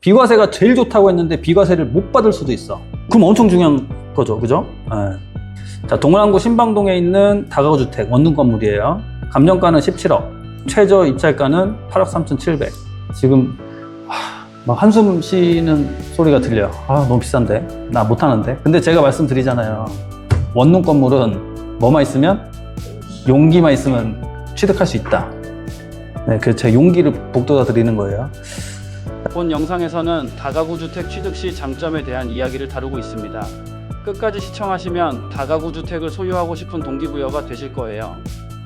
비과세가 제일 좋다고 했는데 비과세를 못 받을 수도 있어. 그럼 엄청 중요한 거죠, 그죠? 예. 자, 동랑구 신방동에 있는 다가구 주택 원룸 건물이에요. 감정가는 17억, 최저 입찰가는 8억 3,700. 지금 하, 막 한숨 쉬는 소리가 들려. 아, 너무 비싼데. 나 못하는데. 근데 제가 말씀드리잖아요. 원룸 건물은 뭐만 있으면 용기만 있으면 취득할 수 있다. 네, 그 제 용기를 복돋아 드리는 거예요. 본 영상에서는 다가구 주택 취득 시 장점에 대한 이야기를 다루고 있습니다. 끝까지 시청하시면 다가구 주택을 소유하고 싶은 동기부여가 되실 거예요.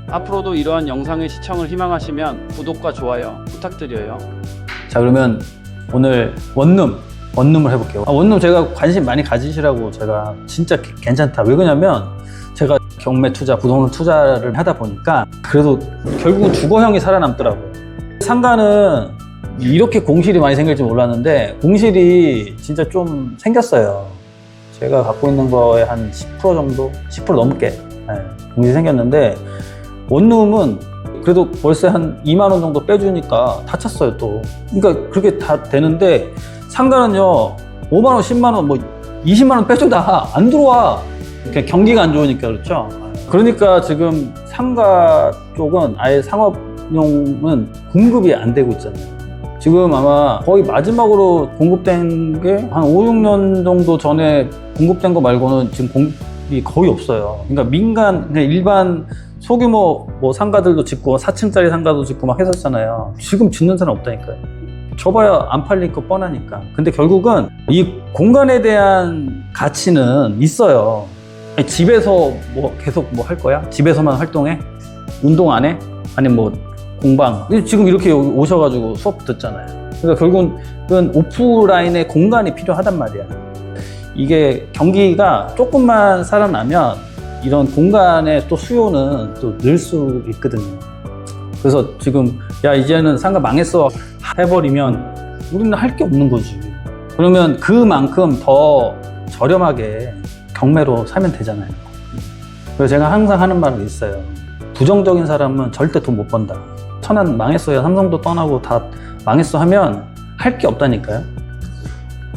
앞으로도 이러한 영상의 시청을 희망하시면 구독과 좋아요 부탁드려요. 자 그러면 오늘 원룸 원룸을 해볼게요. 아, 원룸 제가 관심 많이 가지시라고 제가 진짜 개- 괜찮다. 왜 그러냐면 제가 경매 투자, 부동산 투자를 하다 보니까 그래도 결국은 주거형이 살아남더라고요. 상가는 이렇게 공실이 많이 생길 줄 몰랐는데 공실이 진짜 좀 생겼어요. 제가 갖고 있는 거에 한 10% 정도, 10% 넘게 네, 공실이 생겼는데 원룸은 그래도 월세 한 2만 원 정도 빼주니까 다 찼어요 또. 그러니까 그렇게 다 되는데 상가는요 5만 원, 10만 원, 뭐 20만 원 빼줘도 다안 들어와. 그냥 경기가 안 좋으니까 그렇죠. 그러니까 지금 상가 쪽은 아예 상업용은 공급이 안 되고 있잖아요. 지금 아마 거의 마지막으로 공급된 게 한 5, 6년 정도 전에 공급된 거 말고는 지금 공급이 거의 없어요. 그러니까 민간, 그냥 일반 소규모 뭐 상가들도 짓고 4층짜리 상가도 짓고 막 했었잖아요. 지금 짓는 사람 없다니까요. 줘봐야 안 팔릴 거 뻔하니까. 근데 결국은 이 공간에 대한 가치는 있어요. 집에서 뭐 계속 뭐 할 거야? 집에서만 활동해? 운동 안 해? 아니 뭐 공방. 지금 이렇게 오셔가지고 수업 듣잖아요. 그러니까 결국은 오프라인의 공간이 필요하단 말이야. 이게 경기가 조금만 살아나면 이런 공간의 또 수요는 또 늘 수 있거든요. 그래서 지금 야 이제는 상가 망했어 해버리면 우리는 할 게 없는 거지. 그러면 그만큼 더 저렴하게 경매로 사면 되잖아요. 그래서 제가 항상 하는 말이 있어요. 부정적인 사람은 절대 돈 못 번다. 천안 망했어야 삼성도 떠나고 다 망했어 하면 할 게 없다니까요.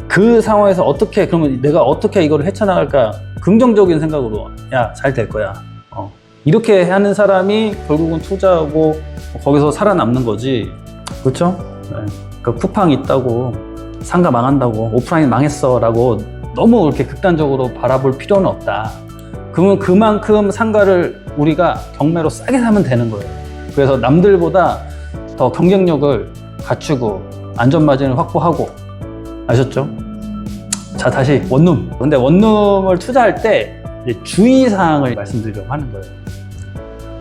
그 상황에서 어떻게 그러면 내가 어떻게 이걸 헤쳐나갈까 긍정적인 생각으로 야 잘 될 거야 어. 이렇게 하는 사람이 결국은 투자하고 거기서 살아남는 거지 그렇죠? 네. 그 쿠팡 있다고 상가 망한다고 오프라인 망했어라고 너무 이렇게 극단적으로 바라볼 필요는 없다 그러면 그만큼 상가를 우리가 경매로 싸게 사면 되는 거예요 그래서 남들보다 더 경쟁력을 갖추고 안전마진을 확보하고 아셨죠? 자, 다시 원룸. 근데 원룸을 투자할 때 주의사항을 말씀드리려고 하는 거예요.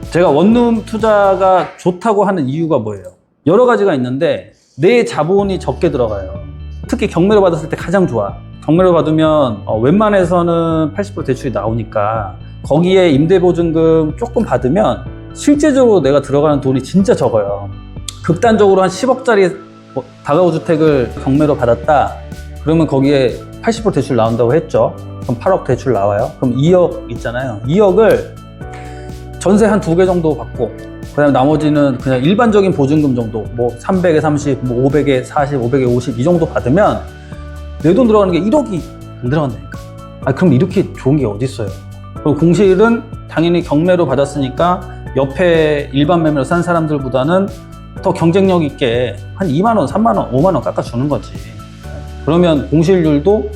제가 원룸 투자가 좋다고 하는 이유가 뭐예요? 여러 가지가 있는데 내 자본이 적게 들어가요. 특히 경매로 받았을 때 가장 좋아. 경매로 받으면 어, 웬만해서는 80% 대출이 나오니까 거기에 임대보증금 조금 받으면 실제적으로 내가 들어가는 돈이 진짜 적어요. 극단적으로 한 10억짜리 다가구 주택을 경매로 받았다. 그러면 거기에 80% 대출 나온다고 했죠. 그럼 8억 대출 나와요. 그럼 2억 있잖아요. 2억을 전세 한 두 개 정도 받고, 그 다음에 나머지는 그냥 일반적인 보증금 정도, 뭐 300에 30, 뭐 500에 40, 500에 50 이 정도 받으면 내 돈 들어가는 게 1억이 안 들어간다니까. 아, 그럼 이렇게 좋은 게 어딨어요. 그리고 공실은 당연히 경매로 받았으니까 옆에 일반 매매로 산 사람들보다는 더 경쟁력 있게 한 2만 원, 3만 원, 5만 원 깎아 주는 거지. 그러면 공실률도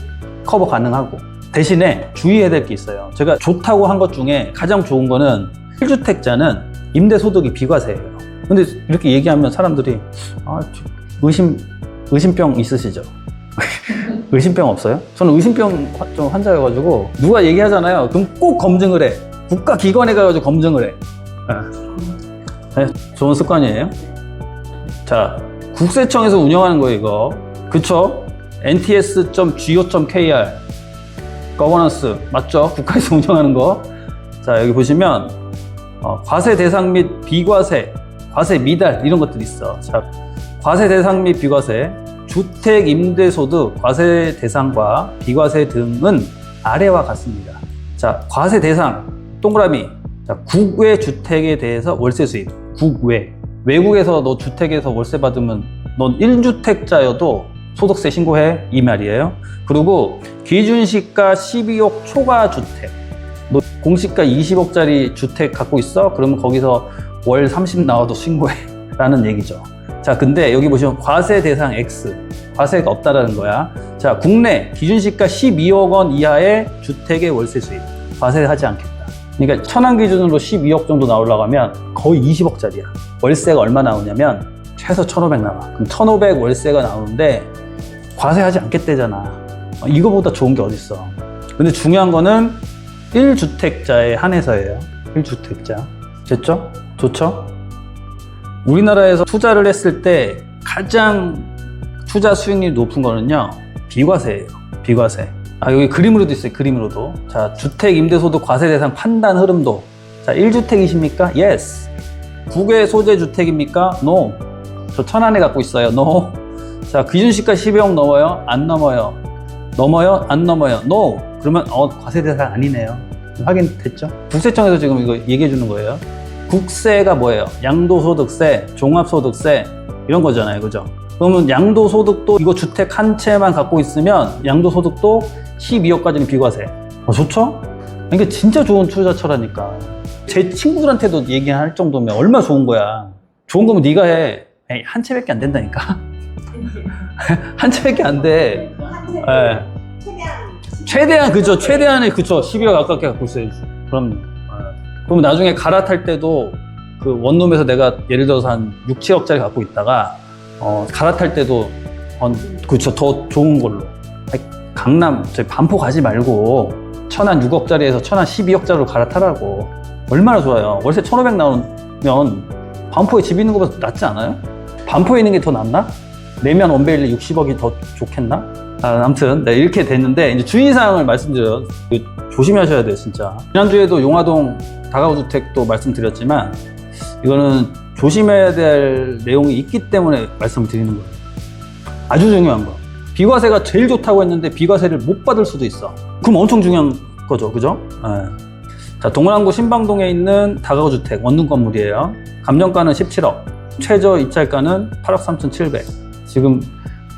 커버 가능하고 대신에 주의해야 될 게 있어요. 제가 좋다고 한 것 중에 가장 좋은 거는 1주택자는 임대 소득이 비과세예요. 근데 이렇게 얘기하면 사람들이 아, 저 의심, 의심병 있으시죠? 의심병 없어요? 저는 의심병 화- 좀 환자여가지고 누가 얘기하잖아요. 그럼 꼭 검증을 해. 국가기관에 가가지고 검증을 해. 네. 네, 좋은 습관이에요. 자, 국세청에서 운영하는 거예요, 이거. 그쵸? nts.go.kr 거버넌스 맞죠? 국가에서 운영하는 거. 자, 여기 보시면 어, 과세 대상 및 비과세, 과세 미달 이런 것들이 있어. 자, 과세 대상 및 비과세, 주택 임대소득 과세 대상과 비과세 등은 아래와 같습니다. 자, 과세 대상 동그라미. 자, 국외 주택에 대해서 월세 수입. 국외. 외국에서 너 주택에서 월세 받으면 넌 1주택자여도 소득세 신고해 이 말이에요. 그리고 기준시가 12억 초과 주택, 너 공시가 20억짜리 주택 갖고 있어? 그러면 거기서 월 30 나와도 신고해 라는 얘기죠. 자, 근데 여기 보시면 과세 대상 X, 과세가 없다라는 거야. 자, 국내 기준시가 12억 원 이하의 주택의 월세 수입, 과세하지 않겠다. 그러니까 천안 기준으로 12억 정도 나오려고 하면 거의 20억짜리야. 월세가 얼마 나오냐면 최소 1,500 나와. 그럼 1,500 월세가 나오는데 과세하지 않겠대잖아. 어, 이거보다 좋은 게 어딨어. 근데 중요한 거는 1주택자에 한해서예요. 1주택자. 됐죠? 좋죠? 우리나라에서 투자를 했을 때 가장 투자 수익률이 높은 거는요. 비과세예요. 비과세. 아, 여기 그림으로도 있어요. 그림으로도. 자, 주택 임대소득 과세 대상 판단 흐름도. 자, 1주택이십니까? Yes. 국외 소재 주택입니까? No. 저 천안에 갖고 있어요. No. 자, 기준 시가 12억 넘어요? 안 넘어요. 넘어요? 안 넘어요. No. 그러면 어, 과세 대상 아니네요. 확인됐죠? 국세청에서 지금 이거 얘기해 주는 거예요. 국세가 뭐예요? 양도소득세, 종합소득세 이런 거잖아요. 그죠? 그러면 양도소득도 이거 주택 한 채만 갖고 있으면 양도소득도 12억까지는 비과세. 어, 좋죠? 이게 진짜 좋은 투자처라니까. 제 친구들한테도 얘기할 정도면 얼마나 좋은 거야. 좋은 거면 네가 해. 에이, 한 채밖에 안 된다니까. 한 채밖에 안 돼. 예. 최대한 그죠 최대한의 그죠 12억 가깝게 갖고 있어야지 그럼요 예. 그러면 나중에 갈아탈 때도 그 원룸에서 내가 예를 들어서 한 6, 7억짜리 갖고 있다가 어, 갈아탈 때도 어, 그쵸 더 좋은 걸로 강남 저희 반포 가지 말고 천안 6억짜리에서 천안 12억짜리로 갈아타라고 얼마나 좋아요 월세 1,500 나오면 반포에 집 있는 것보다 낫지 않아요? 반포에 있는 게 더 낫나? 내면 원베일리 60억이 더 좋겠나? 아, 아무튼 네, 이렇게 됐는데 이제 주의사항을 말씀드려요. 그 조심하셔야 돼요, 진짜. 지난주에도 용화동 다가구주택도 말씀드렸지만 이거는 조심해야 될 내용이 있기 때문에 말씀을 드리는 거예요. 아주 중요한 거. 비과세가 제일 좋다고 했는데 비과세를 못 받을 수도 있어. 그럼 엄청 중요한 거죠, 그죠? 예. 자, 동원항구 신방동에 있는 다가구주택 원룸 건물이에요. 감정가는 17억, 최저 입찰가는 8억 3,700. 지금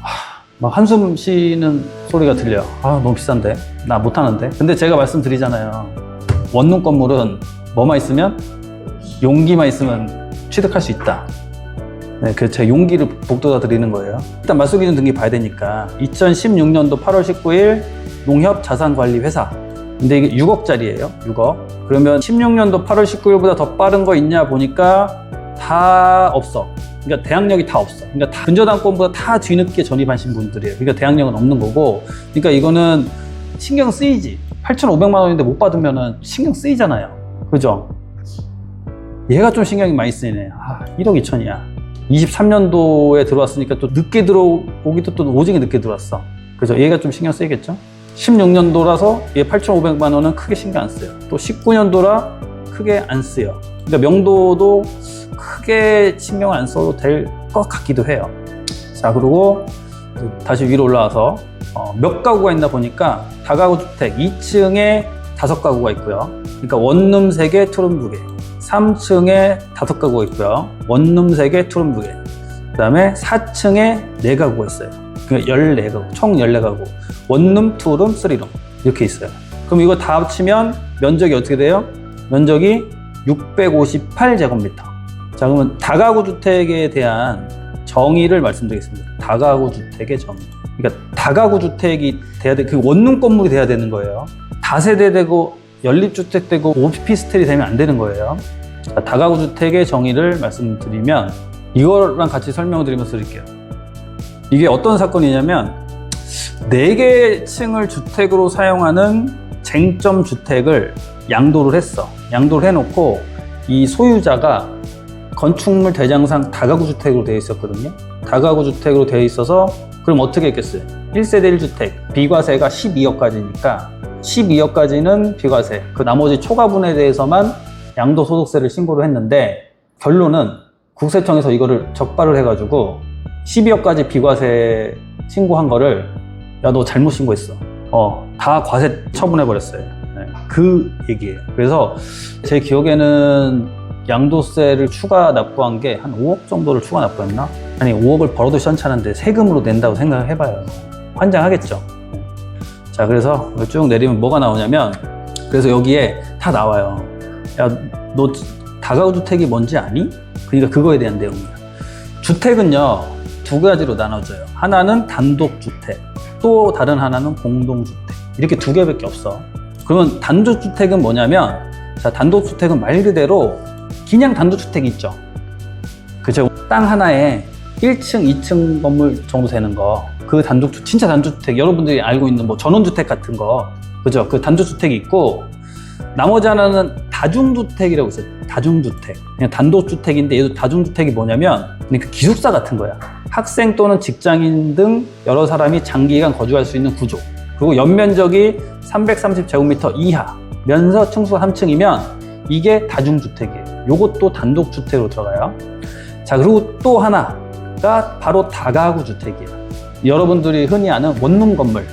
하, 막 한숨 쉬는 소리가 들려. 아, 너무 비싼데. 나 못하는데. 근데 제가 말씀드리잖아요. 원룸 건물은 뭐만 있으면? 용기만 있으면 취득할 수 있다. 네, 그 제 용기를 복돋아 드리는 거예요. 일단 말소기준 등기 봐야 되니까 2016년도 8월 19일 농협 자산관리 회사. 근데 이게 6억짜리예요. 6억. 그러면 16년도 8월 19일보다 더 빠른 거 있냐 보니까 다 없어. 그러니까 대항력이 다 없어. 그러니까 다 근저당권보다 다 뒤늦게 전입하신 분들이에요. 그러니까 대항력은 없는 거고. 그러니까 이거는 신경 쓰이지. 8,500만 원인데 못 받으면은 신경 쓰이잖아요. 그죠? 얘가 좀 신경이 많이 쓰이네. 아, 1억 2천이야. 23년도에 들어왔으니까 또 늦게 들어오기도 또 오지게 늦게 들어왔어. 그죠? 얘가 좀 신경 쓰이겠죠? 16년도라서 얘 8,500만 원은 크게 신경 안 써요. 또 19년도라 크게 안 쓰여. 그러니까 명도도 크게 신경 안 써도 될 것 같기도 해요. 자, 그리고 다시 위로 올라와서 어, 몇 가구가 있나 보니까 다가구 주택 2층에 다섯 가구가 있고요. 그러니까 원룸 3개, 투룸 2개. 3층에 다섯 가구가 있고요. 원룸 3개, 투룸 2개. 그 다음에 4층에 4가구가 있어요. 그러니까 14가구, 총 14가구. 원룸, 투룸, 쓰리룸. 이렇게 있어요. 그럼 이거 다 합치면 면적이 어떻게 돼요? 면적이 658제곱미터. 자, 그러면 다가구 주택에 대한 정의를 말씀드리겠습니다. 다가구 주택의 정의. 그러니까 다가구 주택이 돼야 돼, 그 원룸 건물이 돼야 되는 거예요. 다세대 되고 연립주택 되고 오피스텔이 되면 안 되는 거예요. 자, 다가구 주택의 정의를 말씀드리면 이거랑 같이 설명을 드리면서 드릴게요. 이게 어떤 사건이냐면 네개 층을 주택으로 사용하는 쟁점 주택을 양도를 했어. 양도를 해놓고 이 소유자가 건축물 대장상 다가구 주택으로 되어 있었거든요. 다가구 주택으로 되어 있어서 그럼 어떻게 했겠어요? 1세대 1주택 비과세가 12억까지니까 12억까지는 비과세. 그 나머지 초과분에 대해서만 양도소득세를 신고를 했는데 결론은 국세청에서 이거를 적발을 해가지고 12억까지 비과세 신고한 거를 야 너 잘못 신고했어. 어, 다 과세 처분해 버렸어요. 네, 그 얘기예요. 그래서 제 기억에는 양도세를 추가 납부한 게 한 5억 정도를 추가 납부했나? 아니 5억을 벌어도 시원찮은데 세금으로 낸다고 생각을 해봐요. 환장하겠죠. 자 그래서 쭉 내리면 뭐가 나오냐면 그래서 여기에 다 나와요. 야 너 다가구 주택이 뭔지 아니? 그러니까 그거에 대한 내용이야. 주택은요 두 가지로 나눠져요. 하나는 단독 주택, 또 다른 하나는 공동 주택. 이렇게 두 개밖에 없어. 그러면 단독 주택은 뭐냐면 자 단독 주택은 말 그대로 그냥 단독 주택이 있죠. 그죠? 땅 하나에 1층, 2층 건물 정도 되는 거. 그 단독, 진짜 단독주택. 여러분들이 알고 있는 뭐 전원주택 같은 거. 그죠? 그 단독주택이 있고, 나머지 하나는 다중주택이라고 있어요. 다중주택. 그냥 단독주택인데 얘도 다중주택이 뭐냐면, 그러니까 기숙사 같은 거야. 학생 또는 직장인 등 여러 사람이 장기간 거주할 수 있는 구조. 그리고 연면적이 330제곱미터 이하. 면서 층수가 3층이면 이게 다중주택이에요. 요것도 단독주택으로 들어가요. 자, 그리고 또 하나가 바로 다가구 주택이에요. 여러분들이 흔히 아는 원룸 건물.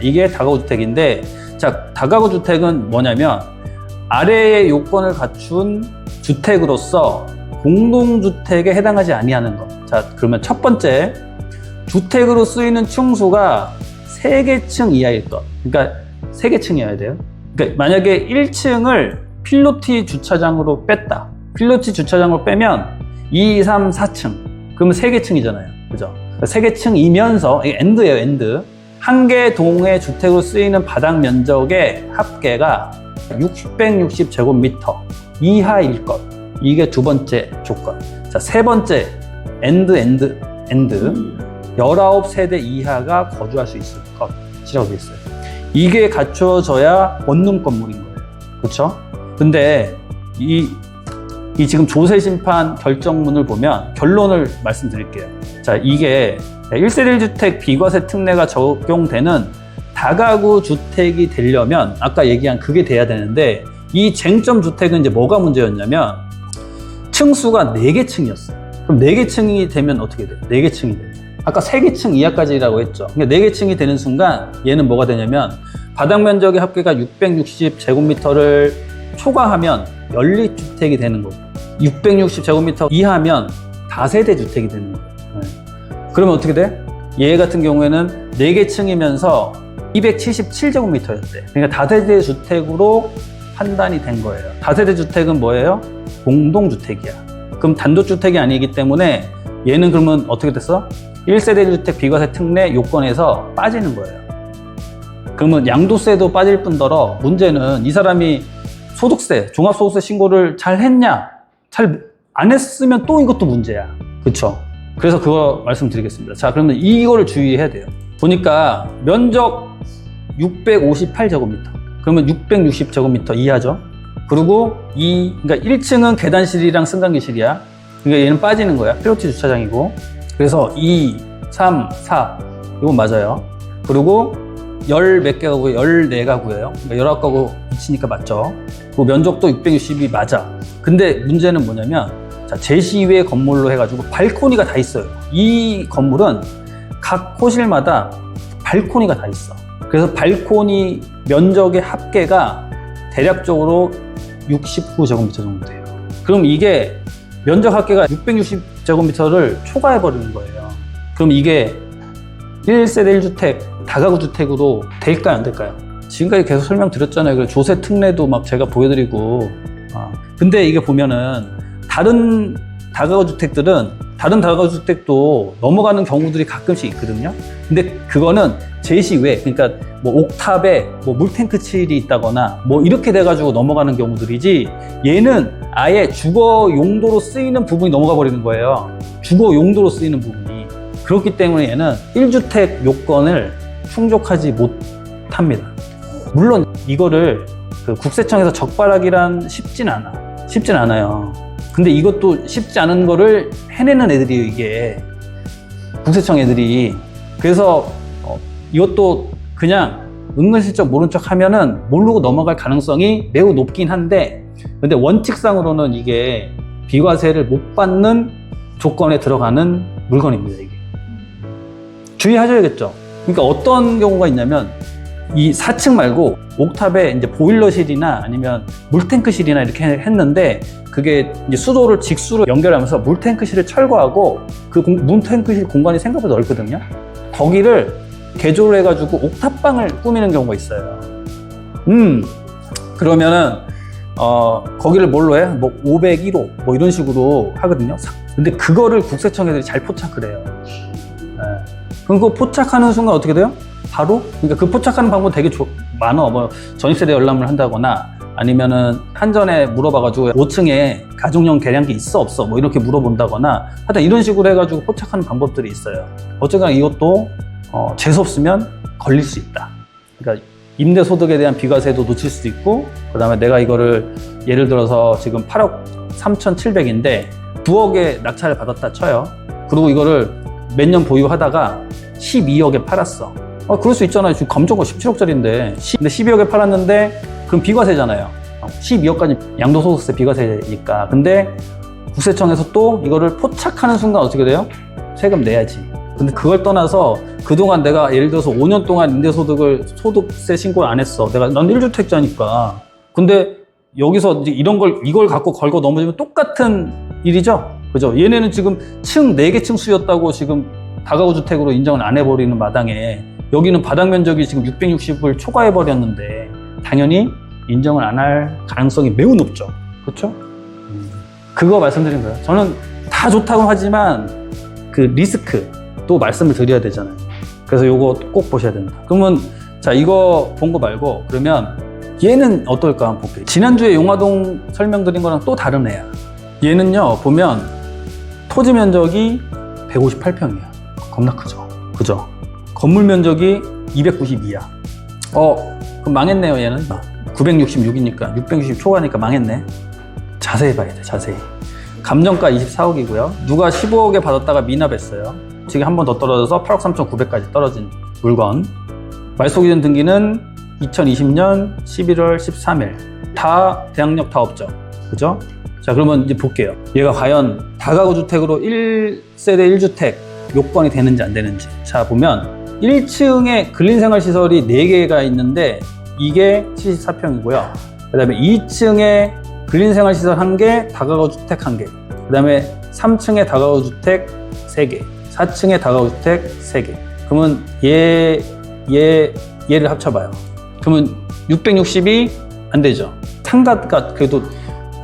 이게 다가구 주택인데, 자, 다가구 주택은 뭐냐면, 아래의 요건을 갖춘 주택으로서 공동주택에 해당하지 아니하는 것. 자, 그러면 첫 번째, 주택으로 쓰이는 층수가 세개층 이하일 것. 그러니까 세개층이어야 돼요. 그러니까 만약에 1층을 필로티 주차장으로 뺐다. 필로티 주차장으로 빼면 2, 3, 4층. 그러면 세개층이잖아요 그죠? 세개층이면서 이게 엔드예요, 엔드. 한 개 동의 주택으로 쓰이는 바닥 면적의 합계가 660제곱미터 이하일 것. 이게 두 번째 조건. 자, 세 번째, 엔드, 엔드, 엔드. 19세대 이하가 거주할 수 있을 것이라고 있어요. 이게 갖춰져야 원룸 건물인 거예요. 그렇죠? 근데 이, 이 지금 조세 심판 결정문을 보면 결론을 말씀드릴게요. 자, 이게 1세대 1주택 비과세 특례가 적용되는 다가구 주택이 되려면 아까 얘기한 그게 돼야 되는데 이 쟁점 주택은 이제 뭐가 문제였냐면 층수가 4개 층이었어요. 그럼 4개 층이 되면 어떻게 돼요? 4개 층이 돼요. 아까 3개 층 이하까지라고 했죠. 그러니까 4개 층이 되는 순간 얘는 뭐가 되냐면 바닥 면적의 합계가 660제곱미터를 초과하면 연립주택이 되는 거고 660제곱미터 이하면 다세대 주택이 되는 거예요. 네. 그러면 어떻게 돼? 얘 같은 경우에는 4개 층이면서 277제곱미터였대. 그러니까 다세대 주택으로 판단이 된 거예요. 다세대 주택은 뭐예요? 공동주택이야. 그럼 단독주택이 아니기 때문에 얘는 그러면 어떻게 됐어? 1세대 주택 비과세 특례 요건에서 빠지는 거예요. 그러면 양도세도 빠질 뿐더러 문제는 이 사람이 소득세, 종합소득세 신고를 잘 했냐? 잘 안 했으면 또 이것도 문제야. 그쵸? 그래서 그거 말씀드리겠습니다. 자, 그러면 이거를 주의해야 돼요. 보니까 면적 658제곱미터. 그러면 660제곱미터 이하죠. 그리고 이, 그러니까 1층은 계단실이랑 승강기실이야. 그러니까 얘는 빠지는 거야. 필로티 주차장이고. 그래서 2, 3, 4. 이건 맞아요. 그리고 열 몇 개 가구, 14가구예요. 그러니까 19가구 미치니까 맞죠. 그 면적도 660이 맞아. 근데 문제는 뭐냐면, 자, 제시외 건물로 해가지고 발코니가 다 있어요. 이 건물은 각 호실마다 발코니가 다 있어. 그래서 발코니 면적의 합계가 대략적으로 69제곱미터 정도 돼요. 그럼 이게 면적 합계가 660제곱미터를 초과해버리는 거예요. 그럼 이게 1세대 1주택, 다가구 주택으로 될까요, 안 될까요? 지금까지 계속 설명드렸잖아요. 그 조세 특례도 막 제가 보여드리고. 아, 근데 이게 보면은 다른 다가구 주택들은 다른 다가구 주택도 넘어가는 경우들이 가끔씩 있거든요. 근데 그거는 제시 외, 그러니까 뭐 옥탑에 뭐 물탱크 칠이 있다거나 뭐 이렇게 돼가지고 넘어가는 경우들이지 얘는 아예 주거 용도로 쓰이는 부분이 넘어가 버리는 거예요. 주거 용도로 쓰이는 부분이. 그렇기 때문에 얘는 1주택 요건을 충족하지 못합니다. 물론 이거를 그 국세청에서 적발하기란 쉽진 않아. 쉽진 않아요. 근데 이것도 쉽지 않은 거를 해내는 애들이에요, 이게. 국세청 애들이. 그래서 어, 이것도 그냥 은근슬쩍 모른 척 하면은 모르고 넘어갈 가능성이 매우 높긴 한데, 근데 원칙상으로는 이게 비과세를 못 받는 조건에 들어가는 물건입니다, 이게. 주의하셔야겠죠. 그러니까 어떤 경우가 있냐면, 이 4층 말고 옥탑에 이제 보일러실이나 아니면 물탱크실이나 이렇게 했는데 그게 수도를 직수로 연결하면서 물탱크실을 철거하고 그 공- 물탱크실 공간이 생각보다 넓거든요. 거기를 개조를 해가지고 옥탑방을 꾸미는 경우가 있어요. 음, 그러면은 어, 거기를 뭘로 해? 뭐 501호 뭐 이런 식으로 하거든요. 사- 근데 그거를 국세청 애들이 잘 포착을 해요. 네. 그럼 그 포착하는 순간 어떻게 돼요? 바로? 그러니까 그 포착하는 방법 되게 조- 많어. 뭐 전입세대 열람을 한다거나 아니면은 한전에 물어봐가지고 5층에 가족용 계량기 있어 없어 뭐 이렇게 물어본다거나 하여튼 이런 식으로 해가지고 포착하는 방법들이 있어요. 어쨌거나 이것도 어, 재수 없으면 걸릴 수 있다. 그러니까 임대 소득에 대한 비과세도 놓칠 수도 있고 그다음에 내가 이거를 예를 들어서 지금 8억 3,700인데 9억에 낙찰을 받았다 쳐요. 그리고 이거를 몇 년 보유하다가 12억에 팔았어. 아, 그럴 수 있잖아요. 지금 감정가 17억짜리인데. 근데 12억에 팔았는데 그럼 비과세잖아요. 12억까지 양도소득세 비과세니까. 근데 국세청에서 또 이거를 포착하는 순간 어떻게 돼요? 세금 내야지. 근데 그걸 떠나서 그동안 내가 예를 들어서 5년 동안 임대소득을 소득세 신고를 안 했어. 내가 난 1주택자니까. 근데 여기서 이제 이런 걸 이걸 갖고 걸고 넘어지면 똑같은 일이죠. 그죠? 얘네는 지금 층 4개 층 수였다고 지금 다가구 주택으로 인정을 안 해버리는 마당에 여기는 바닥 면적이 지금 660을 초과해 버렸는데 당연히 인정을 안 할 가능성이 매우 높죠. 그렇죠? 그거 말씀드린 거예요. 저는 다 좋다고 하지만 그 리스크도 말씀을 드려야 되잖아요. 그래서 요거 꼭 보셔야 된다. 그러면 자 이거 본 거 말고 그러면 얘는 어떨까 한번 볼게요. 지난주에 용화동 설명드린 거랑 또 다른 애야. 얘는요 보면 토지 면적이 158평이야. 겁나 크죠. 그죠? 건물 면적이 292야. 어, 그럼 망했네요, 얘는. 966이니까, 660 초과니까 망했네. 자세히 봐야 돼, 자세히. 감정가 24억이고요. 누가 15억에 받았다가 미납했어요. 지금 한 번 더 떨어져서 8억 3,900까지 떨어진 물건. 말소기준 등기는 2020년 11월 13일. 다 대항력 다 없죠. 그죠? 자, 그러면 이제 볼게요. 얘가 과연 다가구 주택으로 1세대 1주택 요건이 되는지 안 되는지. 자, 보면 1층에 근린생활시설이 4개가 있는데 이게 74평이고요. 그 다음에 2층에 근린생활시설 1개, 다가구 주택 1개. 그 다음에 3층에 다가구 주택 3개. 4층에 다가구 주택 3개. 그러면 얘, 얘, 얘를 합쳐봐요. 그러면 660이 안 되죠. 상가가 그래도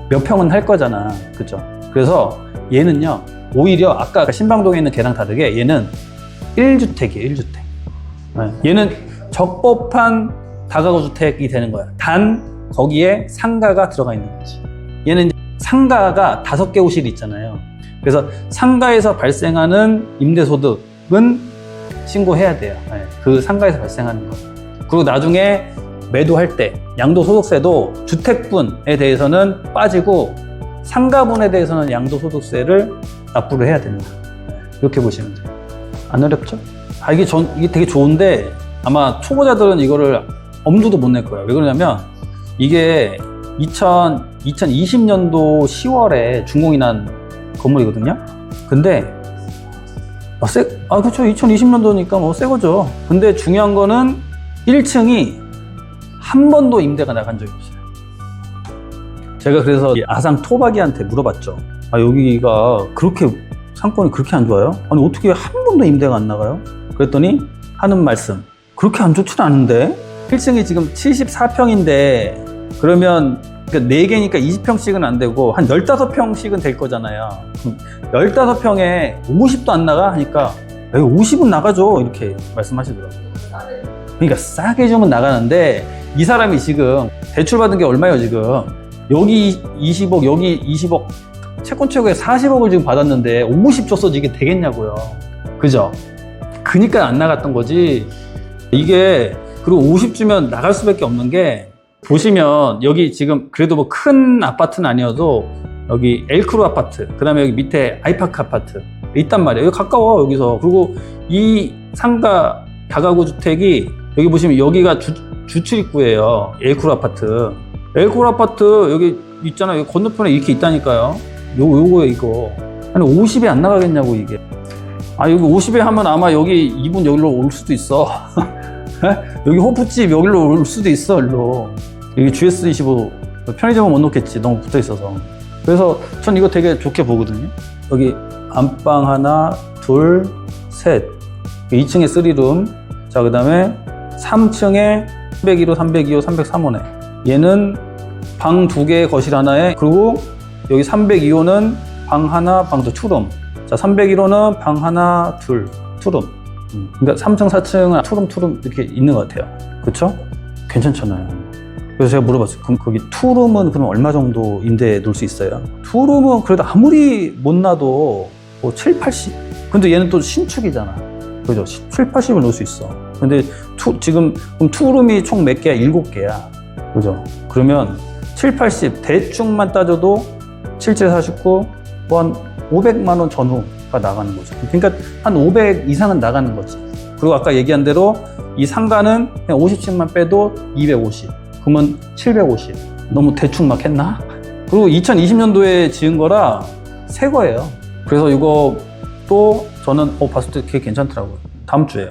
몇 평은 할 거잖아. 그죠? 그래서 얘는요, 오히려 아까 신방동에 있는 개랑 다르게 얘는 1주택이에요, 1주택. 얘는 적법한 다가구 주택이 되는 거야. 단, 거기에 상가가 들어가 있는 거지. 얘는 상가가 다섯 개 호실이 있잖아요. 그래서 상가에서 발생하는 임대소득은 신고해야 돼요. 네, 그 상가에서 발생하는 거. 그리고 나중에 매도할 때 양도소득세도 주택분에 대해서는 빠지고 상가분에 대해서는 양도소득세를 납부를 해야 됩니다. 네, 이렇게 보시면 돼요. 안 어렵죠? 아, 이게 전, 이게 되게 좋은데 아마 초보자들은 이거를 엄두도 못 낼 거예요. 왜 그러냐면 이게 2000, 2020년도 10월에 준공이 난 건물이거든요. 근데 아, 새, 아, 그쵸. 2020년도니까 뭐 새 거죠. 근데 중요한 거는 1층이 한 번도 임대가 나간 적이 없어요. 제가 그래서 이 아상 토박이한테 물어봤죠. 아, 여기가 그렇게 상권이 그렇게 안 좋아요? 아니, 어떻게 한 번도 임대가 안 나가요? 그랬더니 하는 말씀. 그렇게 안 좋진 않은데? 1층이 지금 74평인데, 그러면 그러니까 4개니까 20평씩은 안 되고, 한 15평씩은 될 거잖아요. 그럼 15평에 50도 안 나가? 하니까, 여기 50은 나가죠. 이렇게 말씀하시더라고요. 그러니까 싸게 주면 나가는데, 이 사람이 지금 대출받은 게 얼마예요, 지금? 여기 20억, 여기 20억, 채권 최고에 40억을 지금 받았는데 50 줬어도 이게 되겠냐고요. 그죠? 그니까 안 나갔던 거지. 이게 그리고 50 주면 나갈 수밖에 없는 게 보시면 여기 지금 그래도 뭐 큰 아파트는 아니어도 여기 엘크루 아파트, 그 다음에 여기 밑에 아이파크 아파트 있단 말이에요. 여기 가까워 여기서. 그리고 이 상가 다가구 주택이 여기 보시면 여기가 주, 주출입구예요. 엘크루 아파트. 엘크루 아파트 여기 있잖아요. 여기 건너편에 이렇게 있다니까요. 요, 요거 이거. 아니 50에 안 나가겠냐고 이게. 아 여기 50에 하면 아마 여기 이분 여기로 올 수도 있어. 여기 호프집 여기로 올 수도 있어, 일로. 여기 GS25 편의점은 못 놓겠지. 너무 붙어 있어서. 그래서 전 이거 되게 좋게 보거든요. 여기 안방 하나, 둘, 셋. 2층에 3룸. 자, 그 다음에 3층에 302호, 302호, 303호네. 얘는 방 두 개, 거실 하나에, 그리고 여기 302호는 방 하나, 방도 투룸. 자, 301호는 방 하나, 둘, 투룸. 음, 그러니까 3층, 4층은 투룸, 투룸 이렇게 있는 것 같아요. 그쵸? 괜찮잖아요. 그래서 제가 물어봤어요. 그럼 거기 투룸은 그럼 얼마 정도 임대에 놓을 수 있어요? 투룸은 그래도 아무리 못 놔도 뭐 7, 80. 근데 얘는 또 신축이잖아. 그죠? 7, 80을 놓을 수 있어. 근데 투, 지금 그럼 투룸이 총 몇 개야? 7개야. 그죠? 그러면 7, 80 대충만 따져도 7, 7, 49, 뭐한 500만 원 전후가 나가는 거죠. 그러니까 한 500 이상은 나가는 거지. 그리고 아까 얘기한 대로 이 상가는 그냥 50씩만 빼도 250. 그러면 750. 너무 대충 막 했나? 그리고 2020년도에 지은 거라 새 거예요. 그래서 이거 또 저는 어, 봤을 때 되게 괜찮더라고요. 다음 주에요.